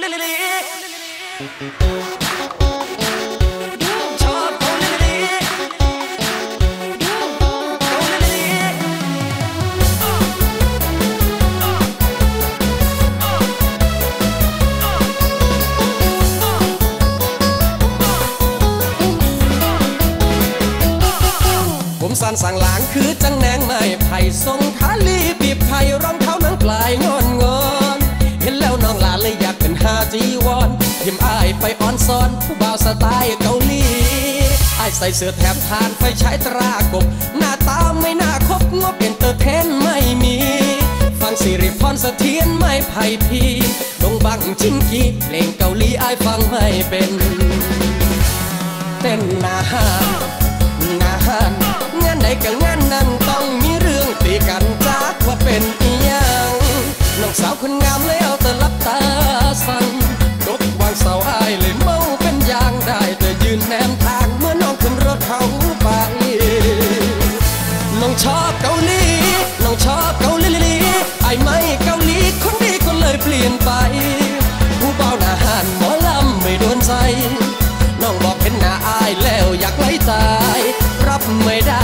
หลีชอบเกาหลีเกาหลีผมสั่นสั่งหลางคือจังแนงไม่ไผ่ทรงทาลีบีบไข่รองเท้านั้นกลายงอนงอ ไปออนซอนผู้บ่าวสไตล์เกาหลีไอายใส่เสื้อแถมทานไฟใช้ตรากบ หน้าตาไม่น่าคบงบเอ็นเตอร์เทนไม่มี ฟังสิริพรสเสถียรไม่ไผ่พีดงบังชิงกีเพลงเกาหลีไอายฟังไม่เป็น เต้นหนาหานหนาหาน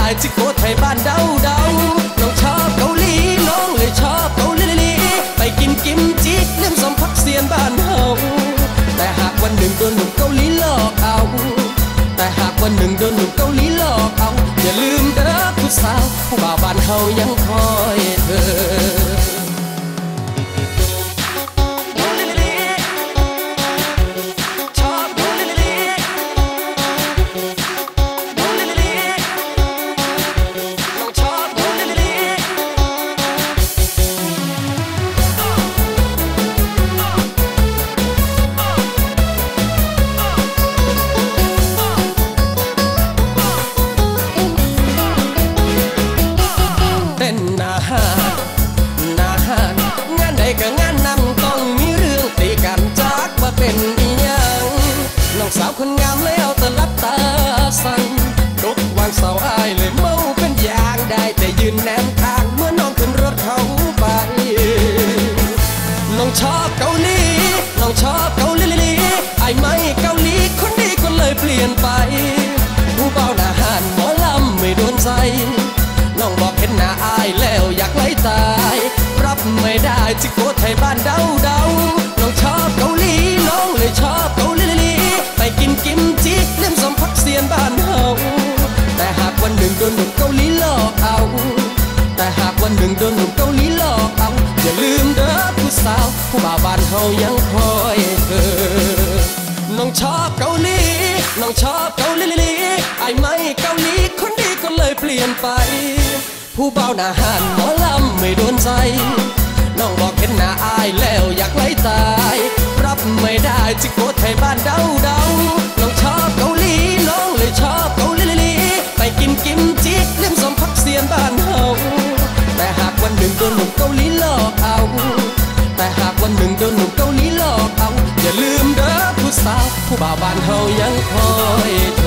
ายสิโกไทยบ้านเดาเดาน้องชอบเกาหลีน้องเลยชอบเกาหลีไปกินกิมจิเล่มสมพักเสียนบ้านเฮาแต่หากวันหนึ่งโดนหนุ่มเกาหลีหลอกเอา แต่หากวันหนึ่งโดนหนุ่มเกาหลีหลอกเอา อย่าลืมเด้อผู้สาวผู้บ่าวบ้านเฮายังคอยเธอ เป็นอีหยังน้องสาวคนงามเลยเอาแต่ลับตาสั่นดกวางเสาอายเลยเมาเป็นอย่างได้แต่ยืนแนมทางเมื่อน้องขึ้นรถเขาไปน้องชอบเกาหลีน้องชอบเกาหลีลิไอ้ไม่เกาหลีคนดีก็เลยเปลี่ยนไป ผู้เบาหน้าหานหมอลำไม่โดนใจน้องบอกเห็นหน้าอายแล้วอยากไล่ตาย รับไม่ได้จิโกไทยบ้านเดา นหนึ่งโดนหนุ่มเกาหลีหลอกเอา แต่หากวันหนึ่งโดนหนุ่มเกาหลีหลอกเอา อย่าลืมเด้อผู้สาว ผู้บ่าวบ้านเฮายังคอยเธอน้องชอบเกาหลีน้องชอบเกาหลีไอ้ไม่เกาหลีคนดีก็เลยเปลี่ยนไป ผู้บ่าวหน้าหันหมอลำไม่โดนใจ หนหนึ่งโดนหนุ่มเกาหลีหลอกเอา อย่าลืมเด้อผู้สาว ผู้บ่าวบ้านเฮายังคอย